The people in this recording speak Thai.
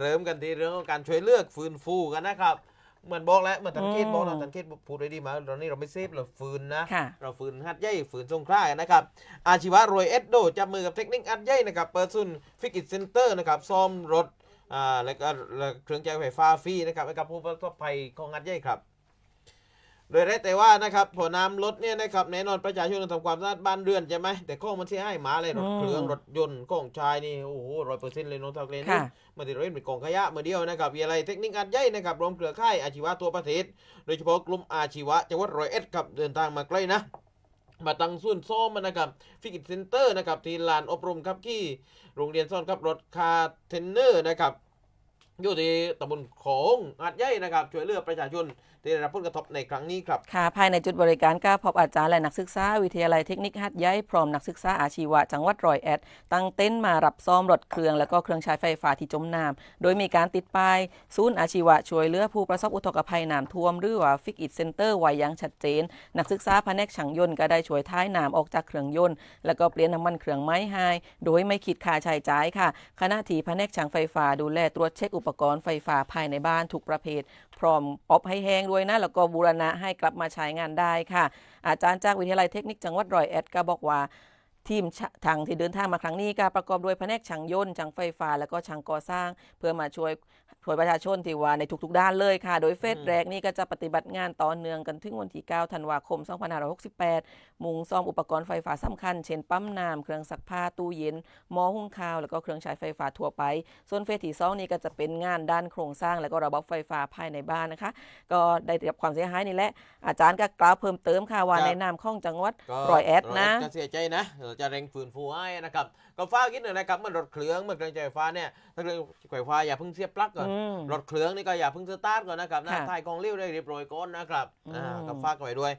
เริ่มกันที่เรื่องของการช่วยเลือกฟื้นฟูกันนะครับเหมือนบอกแล้วเหมือนทันคิดอืมบอกเราทันคิดพูดได้ดีมาตอนนี้เราไม่เซฟเราฟื้นนะ ค่ะเราฟื้นฮัดใหญ่ฟื้นสงขลากันนะครับ อาชีวะรวยเอ็ดโดจับมือกับเทคนิคฮัดใหญ่นะครับเปิดศูนย์ฟิกิตเซ็นเตอร์นะครับซ่อมรถอ่าแล้วก็แล้วเครื่องใช้ไฟฟ้าฟรีนะครับให้กับผู้ประสบภัยของฮัดใหญ่ครับ โดยได้แต่ว่านะครับพอน้ำลดเนี่ยนะครับแน่นอนประชาชนต้องทำความสะอาดบ้านเรือนใช่ไหมแต่ข้องมันเสียให้หมาเลยรถอืมเครื่องรถยนต์ของชายนี่โอ้โหร้อยเปอร์เซ็นต์เลยน้องทาวเลนค่ะเมื่อที่เราเห็นเป็นกองขยะเมื่อเดียวนะครับวิทยาลัยเทคนิคการใหญ่นะครับรวมเครือข่ายอาชีวะทั่วประเทศ โดยเฉพาะกลุ่มอาชีวะจังหวัดร้อยเอ็ดครับเดินทางมาใกล้นะมาตั้งส่วนย์ซ่อมนะครับฟิกิตเซ็นเตอร์นะครับที่ลานอบรมครับที่โรงเรียนซ่อนครับรถคาร์เทนเนอร์นะครับ อยู่ที่ตำบลของอาดใหญ่นะครับ ช่วยเหลือประชาชนที่ได้รับผลกระทบในครั้งนี้ครับค่ะภายในจุดบริการก็พบอาจารย์และนักศึกษา วิทยาลัยเทคนิคหัดใหญ่พร้อมนักศึกษาอาชีวะจังหวัดร้อยเอ็ดตั้งเต็นท์มารับซ่อมรถเครื่องและก็เครื่องใช้ไฟฟ้าที่จมน้ำโดยมีการติดป้ายศูนย์อาชีวะช่วยเหลือผู้ประสบอุทกภัยน้ำท่วมหรือว่าฟิกอิดเซ็นเตอร์ไว้อยังชัดเจน นักศึกษาแผนกช่างยนต์ก็ได้ช่วยท้ายน้ำออกจากเครื่องยนต์แล้วก็เปลี่ยนน้ำมันเครื่องไม้ให้โดยไม่คิดค่าใช้จ่ายค่ะขณะที่แผนกช่างไฟฟ้าดูแลตรวจเช็คอุปปกรณ์ไฟฟ้าภายในบ้านทุกประเภท พร้อมอบให้แห้งด้วยนะ แล้วก็บูรณะให้กลับมาใช้งานได้ค่ะ อาจารย์จากวิทยาลัยเทคนิคจังหวัดร้อยเอ็ดก็บอกว่าทีมทางที่เดินทางมาครั้งนี้ก็ประกอบด้วยแผนกช่างยนต์ช่างไฟฟ้า แล้วก็ช่างก่อสร้าง เพื่อมาช่วย ช่วยประชาชนที่ว่าในทุกๆ ด้านเลยค่ะ โดยเฟสอืมแรกนี่ก็จะปฏิบัติงานต่อเนื่องกันถึงวันที่ 9 ธันวาคม 2568 มุงซ่อมอุปกรณ์ไฟฟ้าสำคัญ เช่นปั๊มน้ำเครื่องซักผ้าตู้เย็นหม้อหุงข้าว แล้วก็เครื่องใช้ไฟฟ้าทั่วไป ส่วนเฟสที่สองนี่ก็จะเป็นงานด้านโครงสร้าง แล้วก็ระบบไฟฟ้าภายในบ้านนะคะ ก็ได้รับความเสียหายนี่แหละอาจารย์ก็กล่าวเพิ่มเติมค่ะว่าครับในนามของจังหวัดก็ร้อยเอ็ดนะก็เสียใจนะเราจะเร่งฟื้นฟูให้นะครับก็ฟ้ากคิดหน่อยนะครับเมื่อรถเครื่องเมื่อเครื่องใช้ไฟฟ้าเนี่ยถ้าเครื่องไฟฟ้าอย่าเพิ่งเสียบปลั๊กก่อนอืมรถเครื่องนี่ก็อย่าเพิ่งสตาร์ทก่อนนะครับนะค่ะถ่ายกองเลี้ยวได้เรียบร้อยก่อนนะครับอ่าอืม ก็ฝากไว้ด้วย